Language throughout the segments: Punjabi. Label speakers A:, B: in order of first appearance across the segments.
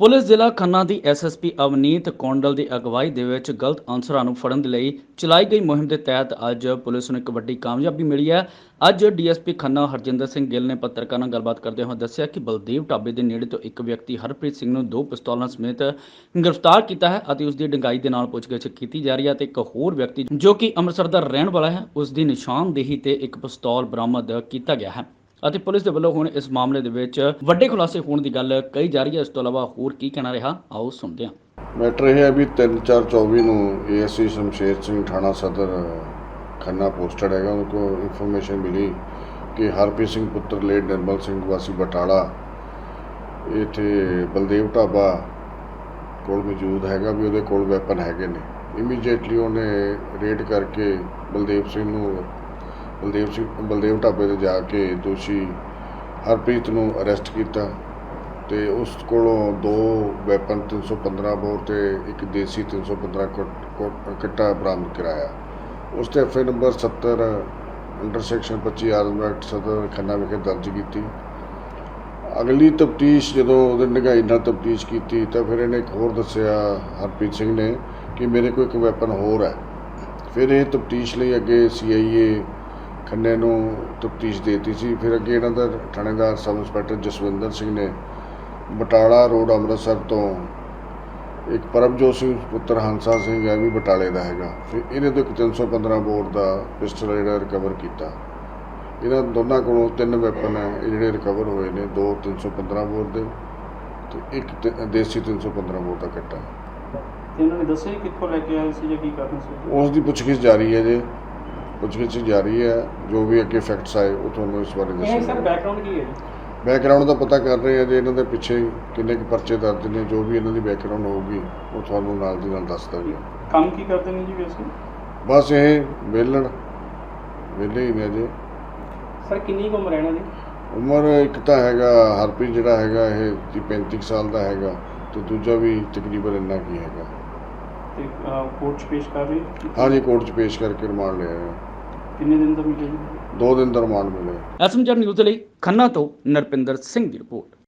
A: ਪੁਲਿਸ ਜ਼ਿਲ੍ਹਾ ਖੰਨਾ ਦੀ ਐਸਐਸਪੀ ਅਵਨੀਤ ਕੌਂਡਲ ਦੀ ਅਗਵਾਈ ਦੇ ਵਿੱਚ ਗਲਤ ਅਨਸਰਾਂ ਨੂੰ ਫੜਨ ਦੇ ਲਈ ਚਲਾਈ ਗਈ ਮੁਹਿੰਮ ਦੇ ਤਹਿਤ ਅੱਜ ਪੁਲਿਸ ਨੂੰ ਇੱਕ ਵੱਡੀ ਕਾਮਯਾਬੀ ਮਿਲੀ ਹੈ। ਅੱਜ ਡੀਐਸਪੀ ਖੰਨਾ ਹਰਜਿੰਦਰ ਸਿੰਘ ਗਿੱਲ ਨੇ ਪੱਤਰਕਾਰਾਂ ਨਾਲ ਗੱਲਬਾਤ ਕਰਦੇ ਹੋਏ ਦੱਸਿਆ ਕਿ ਬਲਦੇਵ ਢਾਬੇ ਦੇ ਨੇੜੇ ਤੋਂ ਇੱਕ ਵਿਅਕਤੀ ਹਰਪ੍ਰੀਤ ਸਿੰਘ ਨੂੰ ਦੋ ਪਿਸਤੌਲਾਂ ਸਮੇਤ ਗ੍ਰਿਫਤਾਰ ਕੀਤਾ ਹੈ ਅਤੇ ਉਸ ਦੀ ਡੰਗਾਈ ਦੇ ਨਾਲ ਪੁੱਛਗਿੱਛ ਕੀਤੀ ਜਾ ਰਹੀ ਹੈ ਤੇ ਇੱਕ ਹੋਰ ਵਿਅਕਤੀ ਜੋ ਕਿ ਅੰਮ੍ਰਿਤਸਰ ਦਾ ਰਹਿਣ ਵਾਲਾ ਹੈ ਉਸ ਦੀ ਨਿਸ਼ਾਨਦੇਹੀ ਤੇ ਇੱਕ ਪਿਸਤੌਲ ਬਰਾਮਦ ਕੀਤਾ ਗਿਆ ਹੈ। ਅਤੇ ਪੁਲਿਸ ਦੇ ਵੱਲੋਂ ਹੁਣ ਇਸ ਮਾਮਲੇ ਦੇ ਵਿੱਚ ਵੱਡੇ ਖੁਲਾਸੇ ਹੋਣ ਦੀ ਗੱਲ ਕਹੀ ਜਾ ਰਹੀ ਹੈ। ਇਸ ਤੋਂ ਇਲਾਵਾ ਹੋਰ ਕੀ ਕਹਿਣਾ ਰਿਹਾ? ਆਓ ਸੁਣਦੇ ਹਾਂ।
B: ਮੈਟਰ ਇਹ ਹੈ ਵੀ 3/4/24 ਨੂੰ ਏਐਸਸੀ ਸ਼ਮਸ਼ੇਰ ਸਿੰਘ ਥਾਣਾ ਸਦਰ ਖੰਨਾ ਪੋਸਟਡ ਹੈਗਾ। ਉਹਨਾਂ ਕੋਲ ਇਨਫੋਰਮੇਸ਼ਨ ਮਿਲੀ ਕਿ ਹਰਪ੍ਰੀਤ ਸਿੰਘ ਪੁੱਤਰ ਲੇਟ ਨਿਰਮਲ ਸਿੰਘ ਵਾਸੀ ਬਟਾਲਾ, ਇੱਥੇ ਬਲਦੇਵ ਢਾਬਾ ਕੋਲ ਮੌਜੂਦ ਹੈਗਾ ਵੀ ਉਹਦੇ ਕੋਲ ਵੈਪਨ ਹੈਗੇ ਨੇ। ਇਮੀਡੀਏਟਲੀ ਉਹਨੇ ਰੇਡ ਕਰਕੇ ਬਲਦੇਵ ਸਿੰਘ ਨੂੰ ਬਲਦੇਵ ਸਿੰਘ, ਬਲਦੇਵ ਢਾਬੇ ਤੇ ਜਾ ਕੇ ਦੋਸ਼ੀ ਹਰਪ੍ਰੀਤ ਨੂੰ ਅਰੈਸਟ ਕੀਤਾ ਤੇ ਉਸ ਕੋਲੋਂ ਦੋ ਵੈਪਨ 315 ਬੋਰ ਤੇ ਇੱਕ ਦੇਸੀ 315 ਕੁੱਟ- ਕੁੱਟ- ਕੱਟਾ ਬਰਾਮਦ ਕਰਾਇਆ। ਉਸ ਤੇ FA number 70 under section 25 arm act Sadar Khanna ਵਿਖੇ ਦਰਜ ਕੀਤੀ। ਅਗਲੀ ਤਫਤੀਸ਼ ਜਦੋਂ ਉਹਦੇ ਨਿਗਾਈ ਨਾਲ ਤਫਤੀਸ਼ ਕੀਤੀ ਤਾਂ ਫਿਰ ਇਹਨੇ ਇੱਕ ਹੋਰ ਦੱਸਿਆ ਹਰਪ੍ਰੀਤ ਸਿੰਘ ਨੇ ਕਿ ਮੇਰੇ ਕੋਲ ਇੱਕ ਵੈਪਨ ਹੋਰ ਹੈ। ਫਿਰ ਇਹ ਤਫਤੀਸ਼ ਲਈ ਅੱਗੇ ਸੀਆਈਏ ਖੰਨੇ ਨੂੰ ਤਫਤੀਸ਼ ਦੇਤੀ ਸੀ। ਫਿਰ ਅੱਗੇ ਇਹਨਾਂ ਦਾ ਥਾਣੇਦਾਰ ਸਬ ਇੰਸਪੈਕਟਰ ਜਸਵਿੰਦਰ ਸਿੰਘ ਨੇ ਬਟਾਲਾ ਰੋਡ ਅੰਮ੍ਰਿਤਸਰ ਤੋਂ ਇੱਕ ਪਰਮਜੋਤ ਸਿੰਘ ਪੁੱਤਰ ਹੰਸਾ ਸਿੰਘ ਹੈ ਵੀ ਬਟਾਲੇ ਦਾ ਹੈਗਾ। ਫਿਰ ਇਹਦੇ ਤੋਂ ਇੱਕ 315 ਬੋਰ ਦਾ ਪਿਸਟਲ ਜਿਹੜਾ ਰਿਕਵਰ ਕੀਤਾ। ਇਹਨਾਂ ਦੋਨਾਂ ਕੋਲੋਂ ਤਿੰਨ ਵੈਪਨ ਹੈ ਜਿਹੜੇ ਰਿਕਵਰ ਹੋਏ ਨੇ ਦੋ 315 ਬੋਰ ਦੇ ਤੇ ਇੱਕ ਦੇਸੀ 315 ਬੋਰ ਦਾ ਕੱਟਾ।
C: ਤੇ ਉਹਨਾਂ ਨੇ ਦੱਸਿਆ ਕਿੱਥੋਂ ਲੈ ਕੇ ਆਏ ਸੀ ਜਾਂ ਕੀ ਕਰਨ ਸੀ?
B: ਉਸ ਦੀ ਪੁੱਛਗਿੱਛ ਜਾਰੀ ਹੈ ਜੇ। ਪੁੱਛਗਿੱਛ ਜਾਰੀ ਹੈ ਜੋ ਵੀ ਅੱਗੇ ਫੈਕਟਸ ਆਏ ਉਹ ਤੁਹਾਨੂੰ ਇਸ ਬਾਰੇ
C: ਇਹ ਸਰ
B: ਦੱਸਾਂਗੇ
C: ਬੈਕਗ੍ਰਾਉਂਡ ਕੀ ਹੈ ਜੀ?
B: ਬੈਕਗ੍ਰਾਉਂਡ ਦਾ ਪਤਾ ਕਰ ਰਹੇ ਆ ਜੇ ਇਹਨਾਂ ਦੇ ਪਿੱਛੇ ਕਿੰਨੇ ਕੁ ਪਰਚੇ ਦਰਜ ਨੇ ਜੋ ਵੀ ਇਹਨਾਂ ਦੀ ਬੈਕਗ੍ਰਾਉਂਡ ਹੋਊਗੀ ਉਹ ਤੁਹਾਨੂੰ ਨਾਲ ਦੀ ਨਾਲ ਦੱਸ ਦਾਂਗੇ।
C: ਕੰਮ ਕੀ ਕਰਦੇ ਨੇ ਜੀ ਵੈਸੇ?
B: ਬਸ ਇਹ ਵੇਲਣ ਵੇਲੇ ਹੀ ਨੇ ਅਜੇ।
C: ਸਰ ਕਿੰਨੀ ਕੁ ਉਮਰ ਹੈ ਇਹਨਾਂ ਦੀ?
B: ਉਮਰ ਇੱਕ ਤਾਂ ਹੈਗਾ ਹਰਪ੍ਰੀਤ ਜਿਹੜਾ ਹੈਗਾ ਇਹ ਤੀਹ 35 ਸਾਲ ਦਾ ਹੈਗਾ ਤੇ ਦੂਜਾ ਵੀ ਤਕਰੀਬਨ ਇੰਨਾ ਕੀ ਹੈਗਾ।
C: ਤੇ ਕੋਰਟ 'ਚ ਪੇਸ਼ ਕਰ ਰਹੀ ਹੈ?
B: ਹਾਂਜੀ ਕੋਰਟ 'ਚ ਪੇਸ਼ ਕਰਕੇ ਰਿਮਾਂਡ ਲਿਆ ਹੈ
C: ਕਿੰਨੇ ਦਿਨ ਦਾ ਮਿਲਿਆ ਜੀ
B: ਦੋ ਦਿਨ ਦਾ ਰਿਮਾਂਡ ਮਿਲੇ
A: ਐਸਐਮਜੀ ਨਿਊਜ਼ ਲਈ ਖੰਨਾ ਤੋਂ ਨਰਪਿੰਦਰ ਸਿੰਘ ਦੀ ਰਿਪੋਰਟ।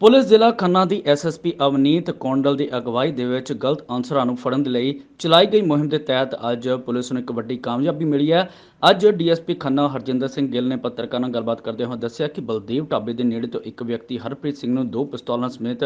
A: ਪੁਲਿਸ ਜ਼ਿਲ੍ਹਾ ਖੰਨਾ ਦੀ ਐਸਐਸਪੀ ਅਵਨੀਤ ਕੌਂਡਲ ਦੀ ਅਗਵਾਈ ਦੇ ਵਿੱਚ ਗਲਤ ਅਨਸਰਾਂ ਨੂੰ ਫੜਨ ਦੇ ਲਈ ਚਲਾਈ ਗਈ ਮੁਹਿੰਮ ਦੇ ਤਹਿਤ ਅੱਜ ਪੁਲਿਸ ਨੂੰ ਇੱਕ ਵੱਡੀ ਕਾਮਯਾਬੀ ਮਿਲੀ ਹੈ। ਅੱਜ ਡੀਐਸਪੀ ਖੰਨਾ ਹਰਜਿੰਦਰ ਸਿੰਘ ਗਿੱਲ ਨੇ ਪੱਤਰਕਾਰਾਂ ਨਾਲ ਗੱਲਬਾਤ ਕਰਦੇ ਹੋਏ ਦੱਸਿਆ ਕਿ ਬਲਦੇਵ ਢਾਬੇ ਦੇ ਨੇੜੇ ਤੋਂ ਇੱਕ ਵਿਅਕਤੀ ਹਰਪ੍ਰੀਤ ਸਿੰਘ ਨੂੰ ਦੋ ਪਿਸਤੌਲਾਂ ਸਮੇਤ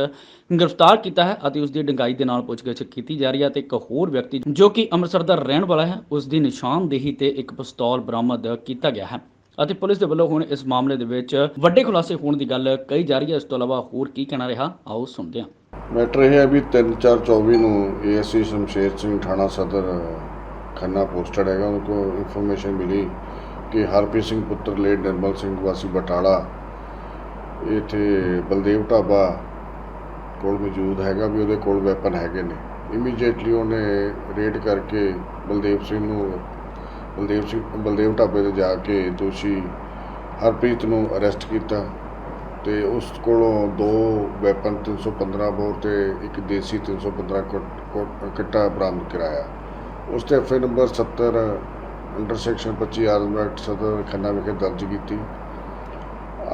A: ਗ੍ਰਿਫਤਾਰ ਕੀਤਾ ਹੈ ਅਤੇ ਉਸ ਦੀ ਡੰਗਾਈ ਦੇ ਨਾਲ ਪੁੱਛਗਿੱਛ ਕੀਤੀ ਜਾ ਰਹੀ ਹੈ ਤੇ ਇੱਕ ਹੋਰ ਵਿਅਕਤੀ ਜੋ ਕਿ ਅੰਮ੍ਰਿਤਸਰ ਦਾ ਰਹਿਣ ਵਾਲਾ ਹੈ ਉਸ ਦੀ ਨਿਸ਼ਾਨਦੇਹੀ ਤੇ ਇੱਕ ਪਿਸਤੌਲ ਬਰਾਮਦ ਕੀਤਾ ਗਿਆ ਹੈ। ਅਤੇ ਪੁਲਿਸ ਦੇ ਵੱਲੋਂ ਹੁਣ ਇਸ ਮਾਮਲੇ ਦੇ ਵਿੱਚ ਵੱਡੇ ਖੁਲਾਸੇ ਹੋਣ ਦੀ ਗੱਲ ਕਹੀ ਜਾ ਰਹੀ ਹੈ। ਇਸ ਤੋਂ ਇਲਾਵਾ ਹੋਰ ਕੀ ਕਹਿਣਾ ਰਿਹਾ? ਆਓ ਸੁਣਦੇ ਹਾਂ।
B: ਮੈਟਰ ਇਹ ਹੈ ਵੀ 3/4/24 ਨੂੰ ਏਐਸਸੀ ਸ਼ਮਸ਼ੇਰ ਸਿੰਘ ਥਾਣਾ ਸਦਰ ਖੰਨਾ ਪੋਸਟਡ ਹੈਗਾ। ਉਹਨਾਂ ਕੋਲ ਇਨਫੋਰਮੇਸ਼ਨ ਮਿਲੀ ਕਿ ਹਰਪ੍ਰੀਤ ਸਿੰਘ ਪੁੱਤਰ ਲੇਟ ਨਿਰਮਲ ਸਿੰਘ ਵਾਸੀ ਬਟਾਲਾ ਇੱਥੇ ਬਲਦੇਵ ਢਾਬਾ ਕੋਲ ਮੌਜੂਦ ਹੈਗਾ ਵੀ ਉਹਦੇ ਕੋਲ ਵੈਪਨ ਹੈਗੇ ਨੇ। ਇਮੀਡੀਏਟਲੀ ਉਹਨੇ ਰੇਡ ਕਰਕੇ ਬਲਦੇਵ ਸਿੰਘ ਨੂੰ ਬਲਦੇਵ ਸਿੰਘ, ਬਲਦੇਵ ਢਾਬੇ ਤੇ ਜਾ ਕੇ ਦੋਸ਼ੀ ਹਰਪ੍ਰੀਤ ਨੂੰ ਅਰੈਸਟ ਕੀਤਾ ਤੇ ਉਸ ਕੋਲੋਂ ਦੋ ਵੈਪਨ 315 ਬੋਰ ਤੇ ਇੱਕ ਦੇਸੀ 315 ਕੁੱਟ- ਕੁੱਟ- ਕੱਟਾ ਬਰਾਮਦ ਕਰਾਇਆ। ਉਸ ਤੇ FA number 70 under section 25 arm act Sadar Khanna ਵਿਖੇ ਦਰਜ ਕੀਤੀ।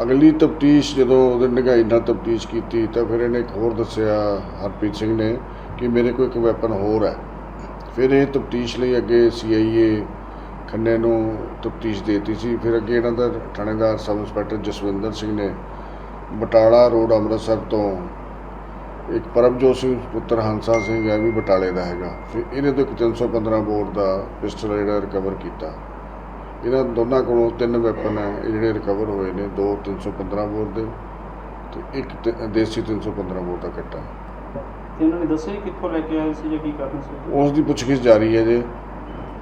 B: ਅਗਲੀ ਤਫਤੀਸ਼ ਜਦੋਂ ਉਹਦੇ ਨਿਗਾਈ ਨਾਲ ਤਫਤੀਸ਼ ਕੀਤੀ ਤਾਂ ਫਿਰ ਇਹਨੇ ਇੱਕ ਹੋਰ ਦੱਸਿਆ ਹਰਪ੍ਰੀਤ ਸਿੰਘ ਨੇ ਕਿ ਮੇਰੇ ਕੋਲ ਇੱਕ ਵੈਪਨ ਹੋਰ ਹੈ। ਫਿਰ ਇਹ ਤਫਤੀਸ਼ ਲਈ ਅੱਗੇ ਸੀਆਈਏ ਖੰਨੇ ਨੂੰ ਤਫਤੀਸ਼ ਦੇਤੀ ਸੀ। ਫਿਰ ਅੱਗੇ ਇਹਨਾਂ ਦਾ ਥਾਣੇਦਾਰ ਸਬ ਇੰਸਪੈਕਟਰ ਜਸਵਿੰਦਰ ਸਿੰਘ ਨੇ ਬਟਾਲਾ ਰੋਡ ਅੰਮ੍ਰਿਤਸਰ ਤੋਂ ਇੱਕ ਪਰਮਜੋਤ ਸਿੰਘ ਪੁੱਤਰ ਹੰਸਾ ਸਿੰਘ ਹੈ ਵੀ ਬਟਾਲੇ ਦਾ ਹੈਗਾ। ਫਿਰ ਇਹਦੇ ਤੋਂ ਇੱਕ 315 ਬੋਰ ਦਾ ਪਿਸਟਲ ਜਿਹੜਾ ਰਿਕਵਰ ਕੀਤਾ। ਇਹਨਾਂ ਦੋਨਾਂ ਕੋਲੋਂ ਤਿੰਨ ਵੈਪਨ ਹੈ ਇਹ ਜਿਹੜੇ ਰਿਕਵਰ ਹੋਏ ਨੇ ਦੋ 315 ਬੋਰ ਦੇ ਤੇ ਇੱਕ ਤੇ- ਦੇਸੀ 315 ਬੋਰ ਦਾ ਕੱਟਾ।
C: ਤੇ ਉਹਨਾਂ ਨੇ ਦੱਸਿਆ ਜੀ ਕਿੱਥੋਂ ਲੈ ਕੇ ਆਏ ਸੀ ਜਾਂ ਕੀ ਕਰਨ ਸੀ?
B: ਉਸ ਦੀ ਪੁੱਛਗਿੱਛ ਜਾਰੀ ਹੈ ਜੇ।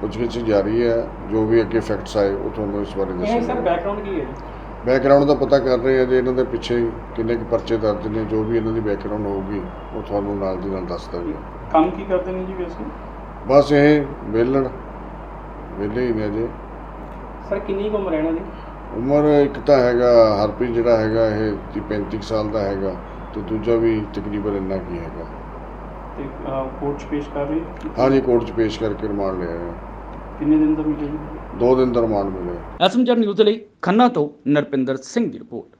B: ਪੁੱਛਗਿੱਛ ਜਾਰੀ ਹੈ ਜੋ ਵੀ ਅੱਗੇ ਫੈਕਟਸ ਆਏ ਉਹ ਤੁਹਾਨੂੰ ਇਸ ਬਾਰੇ
C: ਇਹ ਸਰ
B: ਦੱਸਾਂਗੇ
C: ਬੈਕਗ੍ਰਾਉਂਡ ਕੀ ਹੈ ਜੀ?
B: ਬੈਕਗ੍ਰਾਉਂਡ ਦਾ ਪਤਾ ਕਰ ਰਹੇ ਆ ਜੇ ਇਹਨਾਂ ਦੇ ਪਿੱਛੇ ਕਿੰਨੇ ਕੁ ਪਰਚੇ ਦਰਜ ਨੇ ਜੋ ਵੀ ਇਹਨਾਂ ਦੀ ਬੈਕਗ੍ਰਾਉਂਡ ਹੋਊਗੀ ਉਹ ਤੁਹਾਨੂੰ ਨਾਲ ਦੀ ਨਾਲ ਦੱਸ ਦਾਂਗੇ।
C: ਕੰਮ ਕੀ ਕਰਦੇ ਨੇ ਜੀ ਵੈਸੇ?
B: ਬਸ ਇਹ ਵੇਲਣ ਵੇਲੇ ਹੀ ਨੇ ਅਜੇ।
C: ਸਰ ਕਿੰਨੀ ਕੁ ਉਮਰ ਹੈ ਇਹਨਾਂ ਦੀ?
B: ਉਮਰ ਇੱਕ ਤਾਂ ਹੈਗਾ ਹਰਪ੍ਰੀਤ ਜਿਹੜਾ ਹੈਗਾ ਇਹ ਤੀਹ 35 ਸਾਲ ਦਾ ਹੈਗਾ ਤੇ ਦੂਜਾ ਵੀ ਤਕਰੀਬਨ ਇੰਨਾ ਕੀ ਹੈਗਾ।
C: ਤੇ ਕੋਰਟ 'ਚ ਪੇਸ਼ ਕਰ ਰਹੀ ਹੈ?
B: ਹਾਂਜੀ ਕੋਰਟ 'ਚ ਪੇਸ਼ ਕਰਕੇ ਰਿਮਾਂਡ ਲਿਆ ਹੈ।
C: ਕਿੰਨੇ ਦਿਨ ਦਾ ਮਿਲਿਆ ਜੀ?
B: ਦੋ ਦਿਨ ਦਾ ਰਿਮਾਂਡ ਮਿਲੇ
A: ਐਸਐਮਜੀ ਨਿਊਜ਼ ਲਈ ਖੰਨਾ ਤੋਂ ਨਰਪਿੰਦਰ ਸਿੰਘ ਦੀ ਰਿਪੋਰਟ।